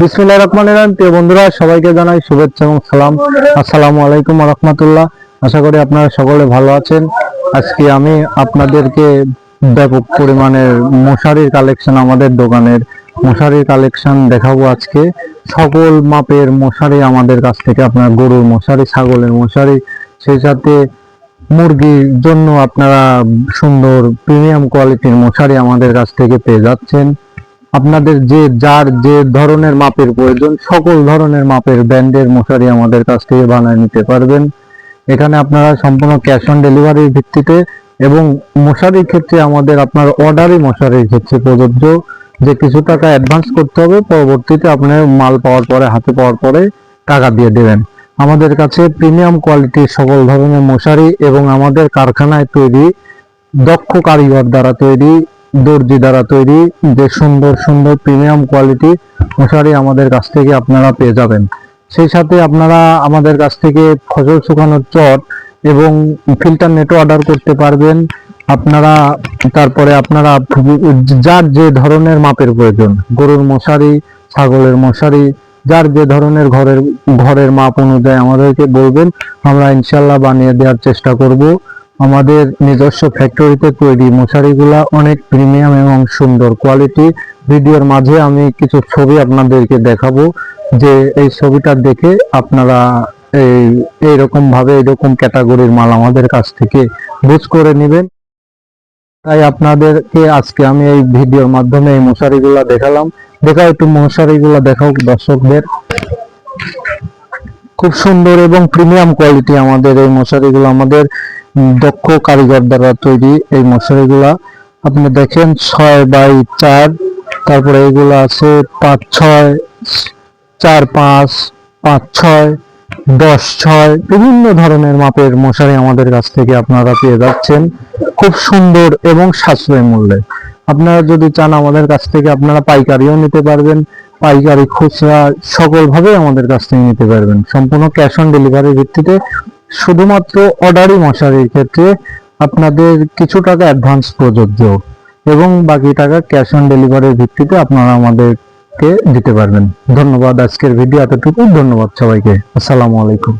বিসমুল্লাহ রহমান রহিম। প্রিয় বন্ধুরা, সবাইকে জানাই শুভেচ্ছা এবং সালাম। আসসালামু আলাইকুম রহমতুল্লাহ। আশা করি আপনারা সকলে ভালো আছেন। আজকে আমি আপনাদেরকে ব্যাপক পরিমাণের মশারির কালেকশন আমাদের দোকানের মশারির কালেকশন দেখাবো আজকে। সকল মাপের মশারি আমাদের কাছ থেকে, আপনার গরুর মশারি, ছাগলের মশারি, সেই সাথে মুরগির জন্য আপনারা সুন্দর প্রিমিয়াম কোয়ালিটির মশারি আমাদের কাছ থেকে পেয়ে যাচ্ছেন। আপনাদের যে, যার যে ধরনের মাপের প্রয়োজন, সকল ধরনের মাপের ব্র্যান্ডের মশারি আমাদের কাছ থেকে বানায় নিতে পারবেন। এখানে আপনারা সম্পূর্ণ ক্যাশ অন ডেলিভারির ভিত্তিতে এবং মশারির ক্ষেত্রে আমাদের আপনার অর্ডারই মশারির ক্ষেত্রে প্রযোজ্য। যে কিছু টাকা অ্যাডভান্স করতে হবে, পরবর্তীতে আপনার মাল পাওয়ার পরে, হাতে পাওয়ার পরে টাকা দিয়ে দেবেন। আমাদের কাছে প্রিমিয়াম কোয়ালিটির সকল ধরনের মশারি এবং আমাদের কারখানায় তৈরি দক্ষ কারিগর দ্বারা তৈরি দর্জি দ্বারা তৈরি যে সুন্দর সুন্দর প্রিমিয়াম কোয়ালিটি মশারি আমাদের কাছ থেকে আপনারা পেয়ে যাবেন। সেই সাথে আপনারা আমাদের কাছ থেকে ফসল শুকানোর চট এবং ফিল্টার নেটও অর্ডার করতে পারবেন। আপনারা, তারপরে আপনারা যার যে ধরনের মাপের প্রয়োজন, গরুর মশারি, ছাগলের মশারি, যার যে ধরনের ঘরের ঘরের মাপ অনুযায়ী আমাদেরকে বলবেন, আমরা ইনশাল্লাহ বানিয়ে দেওয়ার চেষ্টা করব। আমাদের নিজস্ব ফ্যাক্টরিতে তৈরি মশারিগুলা অনেক প্রিমিয়াম এবং সুন্দর কোয়ালিটি ভিডিওর মাঝে আমি কিছু ছবি আপনাদেরকে দেখাবো, যে এই ছবিটা দেখে আপনারা এই, এইরকম ভাবে এরকম ক্যাটাগরির মাল আমাদের কাছ থেকে বুঝ করে নেবেন। তাই আপনাদেরকে আজকে আমি এই ভিডিওর মাধ্যমে এই মশারিগুলা দেখালাম। দেখাও একটু মশারিগুলা দেখাও দর্শকদের। খুব সুন্দর এবং প্রিমিয়াম কোয়ালিটি আমাদের এই মশারিগুলো, আমাদের দক্ষ কারিগর দ্বারা তৈরি এই মশারিগুলা। আপনি দেখেন, ছয় বাই চার, তারপরে এগুলো আছে পাঁচ ছয়, চার পাঁচ পাঁচ ছয়, দশ ছয়, বিভিন্ন ধরনের মাপের মশারি আমাদের কাছ থেকে আপনারা পেয়ে যাচ্ছেন। খুব সুন্দর এবং সাশ্রয় মূল্যে। আপনারা যদি চান আমাদের কাছ থেকে, আপনারা পাইকারিও নিতে পারবেন। পাইকারি খুচরা সকল ভাবে আমাদের কাছ থেকে নিতে পারবেন। সম্পূর্ণ ক্যাশ অন ডেলিভারির ভিত্তিতে শুধুমাত্র অর্ডারই মশারির ক্ষেত্রে আপনাদের কিছু টাকা অ্যাডভান্স প্রযোজ্য এবং বাকি টাকা ক্যাশ অন ডেলিভারির ভিত্তিতে আপনারা আমাদেরকে দিতে পারবেন। ধন্যবাদ আজকের ভিডিও এতটুকু ধন্যবাদ সবাইকে। আসসালামু আলাইকুম।